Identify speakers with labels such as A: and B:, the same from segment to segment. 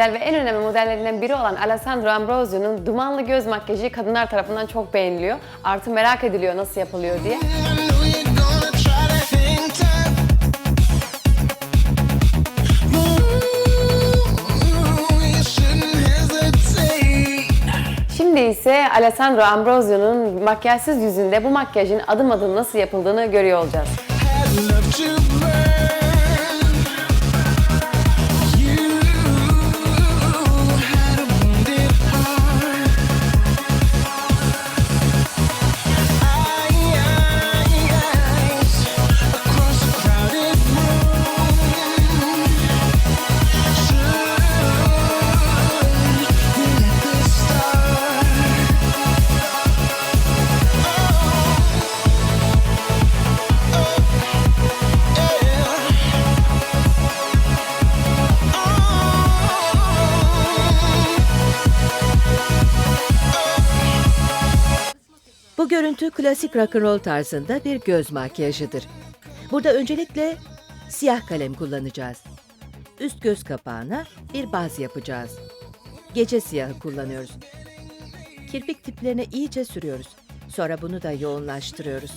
A: güzel ve en önemli modellerinden biri olan Alessandro Ambrosio'nun dumanlı göz makyajı kadınlar tarafından çok beğeniliyor. Artı merak ediliyor nasıl yapılıyor diye. İse Alessandro Ambrosio'nun makyajsız yüzünde bu makyajın adım adım nasıl yapıldığını görüyor olacağız.
B: Görüntü klasik rock'n'roll tarzında bir göz makyajıdır. Burada öncelikle siyah kalem kullanacağız. Üst göz kapağına bir baz yapacağız. Gece siyahı kullanıyoruz. Kirpik tiplerine iyice sürüyoruz. Sonra bunu da yoğunlaştırıyoruz.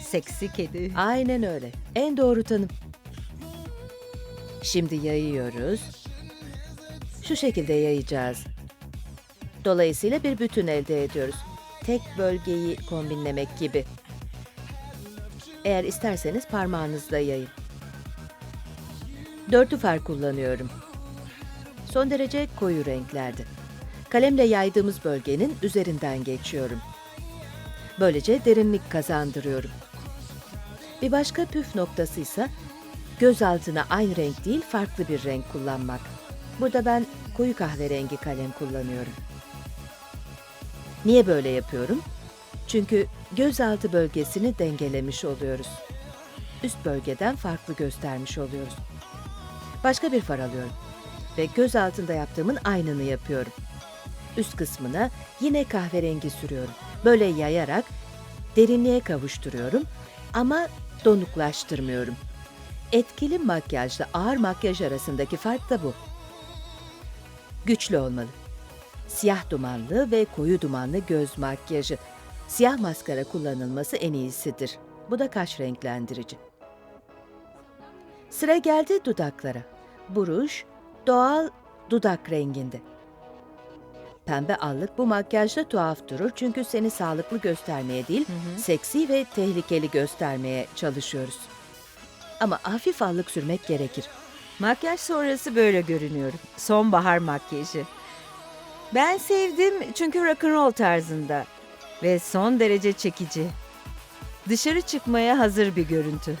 C: Seksi kedi.
B: Aynen öyle. En doğru tanım. Şimdi yayıyoruz. Şu şekilde yayacağız. Dolayısıyla bir bütün elde ediyoruz. Tek bölgeyi kombinlemek gibi. Eğer isterseniz parmağınızla yayın. Dörtlü far kullanıyorum. Son derece koyu renklerde. Kalemle yaydığımız bölgenin üzerinden geçiyorum. Böylece derinlik kazandırıyorum. Bir başka püf noktası ise göz altına aynı renk değil farklı bir renk kullanmak. Burada ben koyu kahverengi kalem kullanıyorum. Niye böyle yapıyorum? Çünkü gözaltı bölgesini dengelemiş oluyoruz. Üst bölgeden farklı göstermiş oluyoruz. Başka bir far alıyorum ve göz altında yaptığımın aynını yapıyorum. Üst kısmına yine kahverengi sürüyorum. Böyle yayarak derinliğe kavuşturuyorum ama donuklaştırmıyorum. Etkili makyajla ağır makyaj arasındaki fark da bu. Güçlü olmalı. Siyah dumanlı ve koyu dumanlı göz makyajı. Siyah maskara kullanılması en iyisidir. Bu da kaş renklendirici. Sıra geldi dudaklara. Buruş doğal dudak renginde. Pembe allık bu makyajda tuhaf durur çünkü seni sağlıklı göstermeye değil, seksi ve tehlikeli göstermeye çalışıyoruz. Ama hafif allık sürmek gerekir.
C: Makyaj sonrası böyle görünüyorum. Sonbahar makyajı. Ben sevdim çünkü rock'n'roll tarzında ve son derece çekici. Dışarı çıkmaya hazır bir görüntü.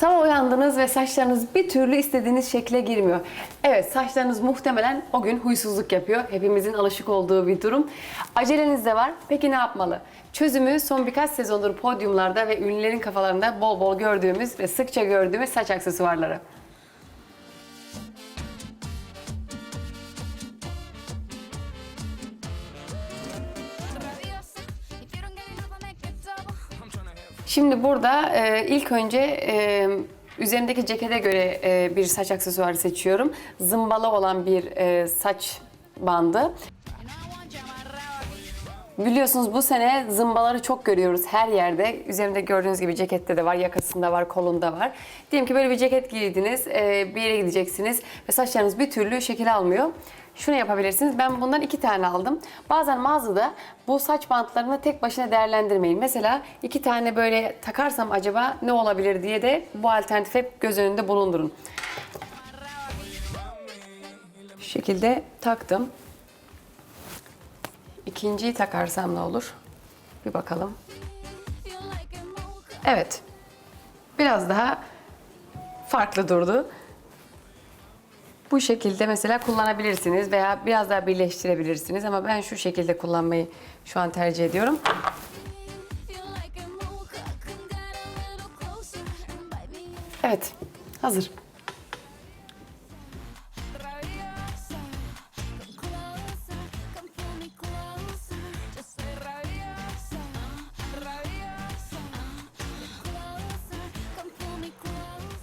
A: Sabah uyandınız ve saçlarınız bir türlü istediğiniz şekle girmiyor. Evet saçlarınız muhtemelen o gün huysuzluk yapıyor. Hepimizin alışık olduğu bir durum. Aceleniz de var. Peki ne yapmalı? Çözümü son birkaç sezondur podyumlarda ve ünlülerin kafalarında bol bol gördüğümüz ve sıkça gördüğümüz saç aksesuarları. Şimdi burada e, ilk önce e, üzerindeki cekete göre e, bir saç aksesuarı seçiyorum. Zımbalı olan bir e, saç bandı. Biliyorsunuz bu sene zımbaları çok görüyoruz her yerde. Üzerinde gördüğünüz gibi cekette de var, yakasında var, kolunda var. Diyelim ki böyle bir ceket giydiniz, e, bir yere gideceksiniz ve saçlarınız bir türlü şekil almıyor. Şunu yapabilirsiniz. Ben bundan iki tane aldım. Bazen mağazada bu saç bantlarını tek başına değerlendirmeyin. Mesela iki tane böyle takarsam acaba ne olabilir diye de bu alternatifi hep göz önünde bulundurun. Şu şekilde taktım. İkinciyi takarsam ne olur? Bir bakalım. Evet. Biraz daha farklı durdu. Bu şekilde mesela kullanabilirsiniz veya biraz daha birleştirebilirsiniz ama ben şu şekilde kullanmayı şu an tercih ediyorum.
D: You like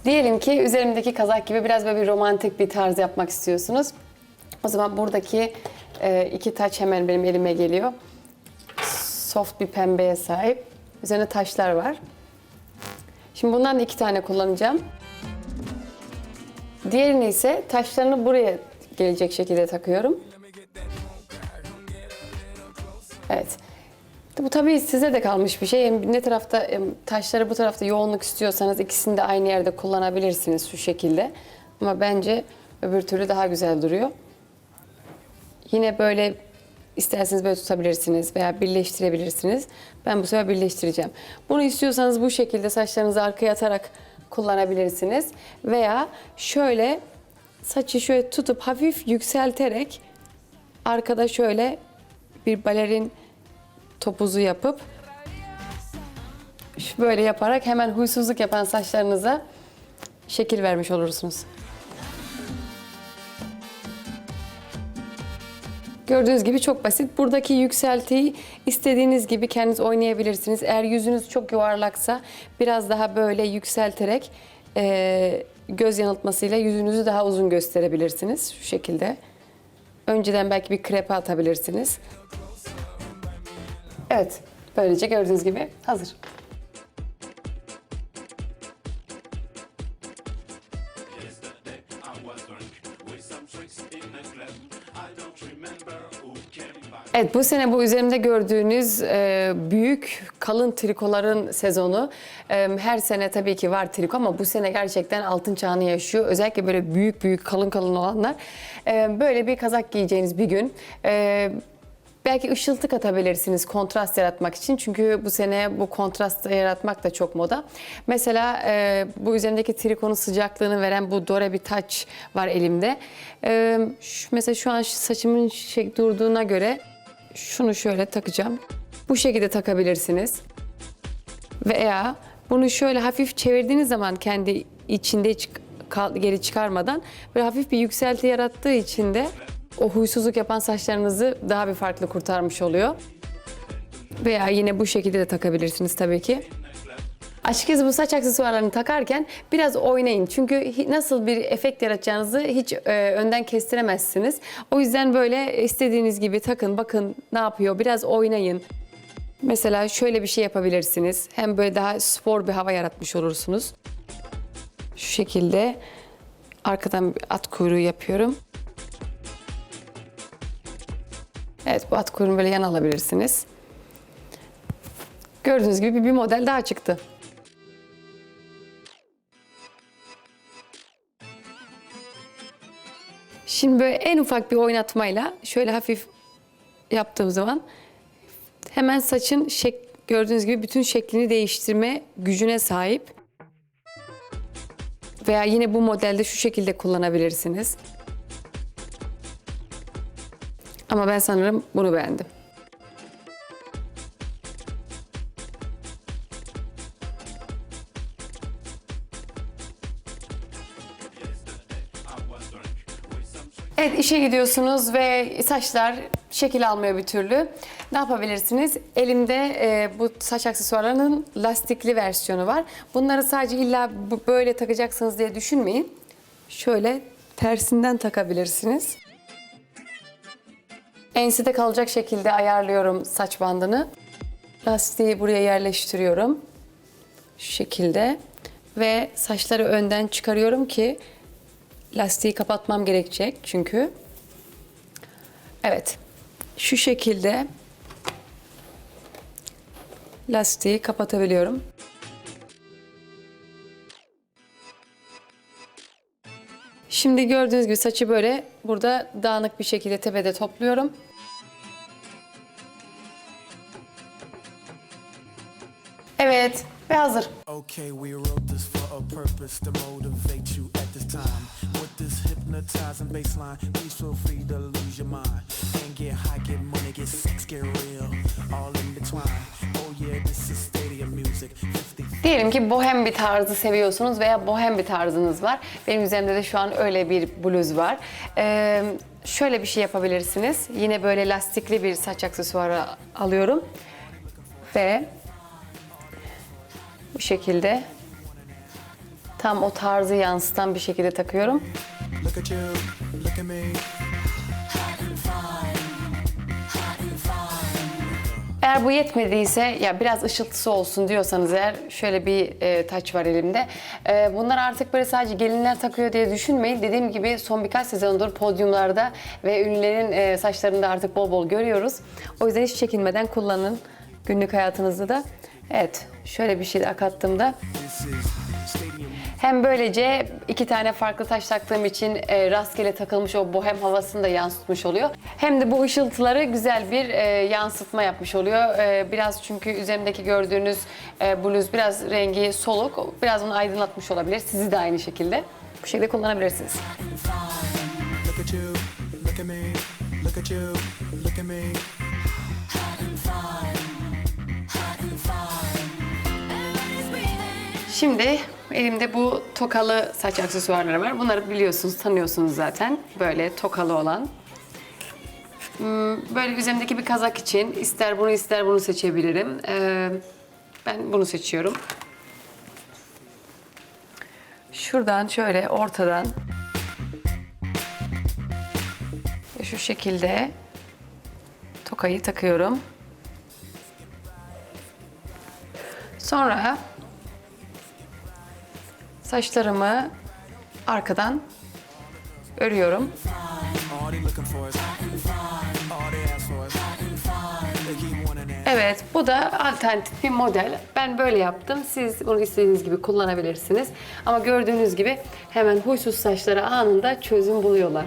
A: Diyelim ki üzerimdeki kazak gibi biraz böyle bir romantik bir tarz yapmak istiyorsunuz. O zaman buradaki e, iki taç hemen benim elime geliyor. Soft bir pembeye sahip. Üzerine taşlar var. Şimdi bundan da iki tane kullanacağım. Diğerini ise taşlarını buraya gelecek şekilde takıyorum. Bu tabii size de kalmış bir şey. Hem Ne tarafta taşları bu tarafta yoğunluk istiyorsanız ikisini de aynı yerde kullanabilirsiniz şu şekilde. Ama bence öbür türlü daha güzel duruyor. Yine böyle isterseniz böyle tutabilirsiniz veya birleştirebilirsiniz. Ben bu sefer birleştireceğim. Bunu istiyorsanız bu şekilde saçlarınızı arkaya atarak kullanabilirsiniz. Veya şöyle saçı şöyle tutup hafif yükselterek arkada şöyle bir balerin topuzu yapıp şu böyle yaparak hemen huysuzluk yapan saçlarınıza şekil vermiş olursunuz. Gördüğünüz gibi çok basit. Buradaki yükseltiyi istediğiniz gibi kendiniz oynayabilirsiniz. Eğer yüzünüz çok yuvarlaksa biraz daha böyle yükselterek eee, göz yanıltmasıyla yüzünüzü daha uzun gösterebilirsiniz. Şu şekilde. Önceden belki bir krepe atabilirsiniz. Evet, böylece gördüğünüz gibi hazır. Evet bu sene bu üzerimde gördüğünüz e, büyük kalın trikoların sezonu. E, her sene tabii ki var triko ama bu sene gerçekten altın çağını yaşıyor. Özellikle böyle büyük büyük kalın kalın olanlar. E, böyle bir kazak giyeceğiniz bir gün. E, Belki ışıltı katabilirsiniz kontrast yaratmak için. Çünkü bu sene bu kontrast yaratmak da çok moda. Mesela e, bu üzerindeki trikonun sıcaklığını veren bu dore bir taç var elimde. E, şu, mesela şu an saçımın şey durduğuna göre şunu şöyle takacağım. Bu şekilde takabilirsiniz. Veya bunu şöyle hafif çevirdiğiniz zaman kendi içinde kal- geri çıkarmadan böyle hafif bir yükselti yarattığı için de o huysuzluk yapan saçlarınızı daha bir farklı kurtarmış oluyor. Veya yine bu şekilde de takabilirsiniz tabii ki. Açıkçası bu saç aksesuarlarını takarken biraz oynayın. Çünkü nasıl bir efekt yaratacağınızı hiç e, önden kestiremezsiniz. O yüzden böyle istediğiniz gibi takın, bakın ne yapıyor. Biraz oynayın. Mesela şöyle bir şey yapabilirsiniz. Hem böyle daha spor bir hava yaratmış olursunuz. Şu şekilde arkadan at kuyruğu yapıyorum. Evet bu at kuyruğunu böyle yan alabilirsiniz. Gördüğünüz gibi bir model daha çıktı. Şimdi böyle en ufak bir oynatmayla şöyle hafif yaptığım zaman hemen saçın şek gördüğünüz gibi bütün şeklini değiştirme gücüne sahip. Veya yine bu modelde şu şekilde kullanabilirsiniz. Ama ben sanırım bunu beğendim. Evet işe gidiyorsunuz ve saçlar şekil almıyor bir türlü. Ne yapabilirsiniz? Elimde e, bu saç aksesuarlarının lastikli versiyonu var. Bunları sadece illa böyle takacaksınız diye düşünmeyin. Şöyle tersinden takabilirsiniz. Ensede kalacak şekilde ayarlıyorum saç bandını. Lastiği buraya yerleştiriyorum. Şu şekilde. Ve saçları önden çıkarıyorum ki lastiği kapatmam gerekecek çünkü. Evet. Şu şekilde lastiği kapatabiliyorum. Şimdi gördüğünüz gibi saçı böyle burada dağınık bir şekilde tepede topluyorum. Evet ve hazır.
E: Okay, we wrote this for a purpose to motivate you at this time. With this hypnotizing baseline, please feel free to lose your mind. And get high, get money, get sex, get real. All in between. Oh yeah, this is stadium music. 50
A: Diyelim ki bohem bir tarzı seviyorsunuz veya bohem bir tarzınız var. Benim üzerimde de şu an öyle bir bluz var. Ee, şöyle bir şey yapabilirsiniz. Yine böyle lastikli bir saç aksesuarı alıyorum. Ve bu şekilde tam o tarzı yansıtan bir şekilde takıyorum. Eğer bu yetmediyse ya biraz ışıltısı olsun diyorsanız eğer şöyle bir e, taç var elimde. E, bunlar artık böyle sadece gelinler takıyor diye düşünmeyin. Dediğim gibi son birkaç sezondur podyumlarda ve ünlülerin e, saçlarında artık bol bol görüyoruz. O yüzden hiç çekinmeden kullanın günlük hayatınızda da. Evet şöyle bir şey de akattığımda hem böylece iki tane farklı taş taktığım için e, rastgele takılmış o bohem havasını da yansıtmış oluyor. Hem de bu ışıltıları güzel bir e, yansıtma yapmış oluyor. E, biraz çünkü üzerimdeki gördüğünüz e, bluz biraz rengi soluk. Biraz onu aydınlatmış olabilir. Sizi de aynı şekilde. Bu şekilde kullanabilirsiniz.
E: Look at you, look at me. Look at you, look at me.
A: Şimdi elimde bu tokalı saç aksesuarları var. Bunları biliyorsunuz, tanıyorsunuz zaten. Böyle tokalı olan. Hmm, Böyle üzerimdeki bir kazak için ister bunu ister bunu seçebilirim. Ee, ben bunu seçiyorum. Şuradan şöyle ortadan şu şekilde tokayı takıyorum. Sonra
E: keep wanting that.
A: Evet, bu da alternatif bir model. Ben böyle yaptım. Siz bunu istediğiniz gibi kullanabilirsiniz. Ama gördüğünüz gibi hemen huysuz saçlara anında çözüm buluyorlar.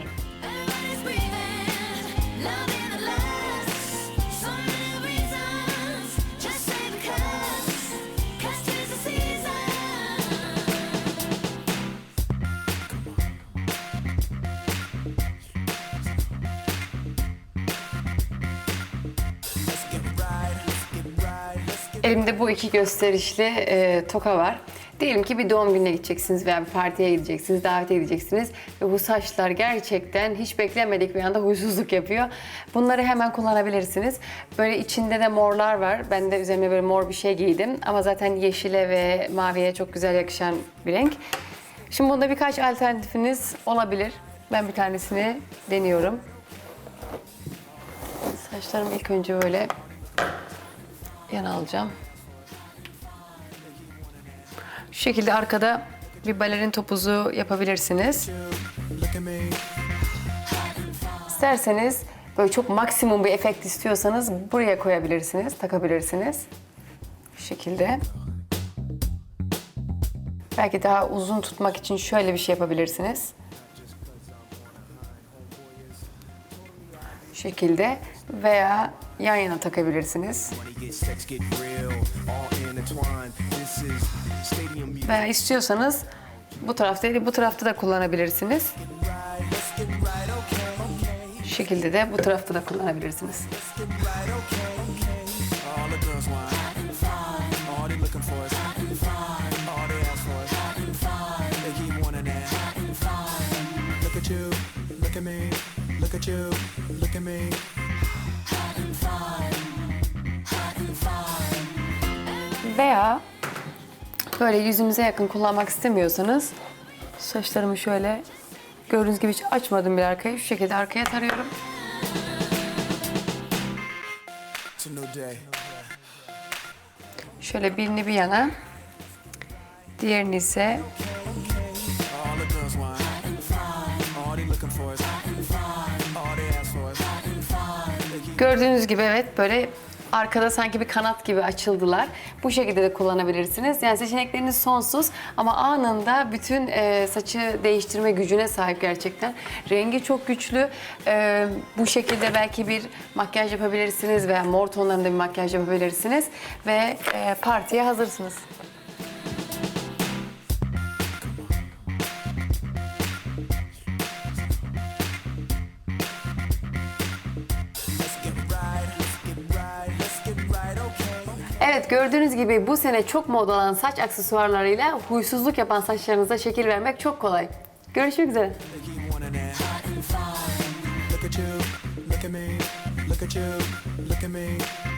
A: Elimde bu iki gösterişli e, toka var. Diyelim ki bir doğum gününe gideceksiniz veya bir partiye gideceksiniz, davete gideceksiniz ve bu saçlar gerçekten hiç beklemedik bir anda huysuzluk yapıyor. Bunları hemen kullanabilirsiniz. Böyle içinde de morlar var. Ben de üzerine böyle mor bir şey giydim ama zaten yeşile ve maviye çok güzel yakışan bir renk. Şimdi bunda birkaç alternatifiniz olabilir. Ben bir tanesini deniyorum. Saçlarımı ilk önce böyle yana alacağım. Şu şekilde arkada bir balerin topuzu yapabilirsiniz. İsterseniz böyle çok maksimum bir efekt istiyorsanız buraya koyabilirsiniz, takabilirsiniz. Şu şekilde. Belki daha uzun tutmak için şöyle bir şey yapabilirsiniz. Şu şekilde veya yan yana takabilirsiniz. Veya istiyorsanız bu tarafta değil bu tarafta da kullanabilirsiniz. Şu şekilde de bu tarafta da kullanabilirsiniz.
E: Look at me Look at you, look at me
A: Veya böyle yüzünüze yakın kullanmak istemiyorsanız saçlarımı şöyle gördüğünüz gibi hiç açmadım bir arkayı. Şu şekilde arkaya tarıyorum. Şöyle birini bir yana, diğerini ise gördüğünüz gibi evet böyle arkada sanki bir kanat gibi açıldılar. Bu şekilde de kullanabilirsiniz. Yani seçenekleriniz sonsuz ama anında bütün e, saçı değiştirme gücüne sahip gerçekten. Rengi çok güçlü. E, bu şekilde belki bir makyaj yapabilirsiniz veya mor tonlarında bir makyaj yapabilirsiniz ve e, partiye hazırsınız. Gördüğünüz gibi bu sene çok moda olan saç aksesuarlarıyla huysuzluk yapan saçlarınıza şekil vermek çok kolay. Görüşmek üzere.
E: Look at you, look at me Look at you, look at me